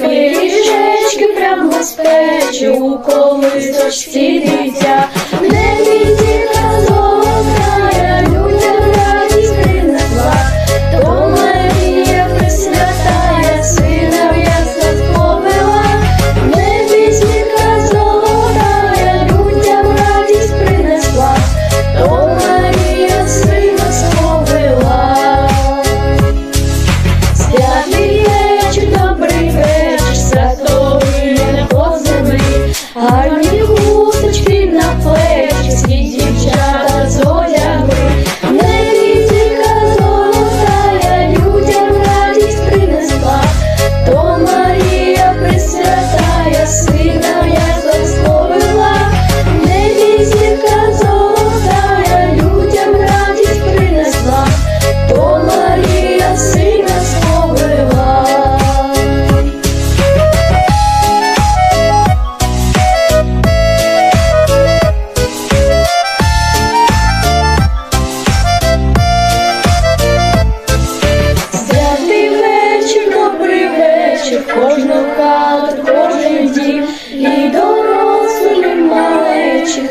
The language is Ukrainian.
пиріжечки прямо з печі у колисочці дитя. кожного хату, кожен дім, і дорослих, і маленьких.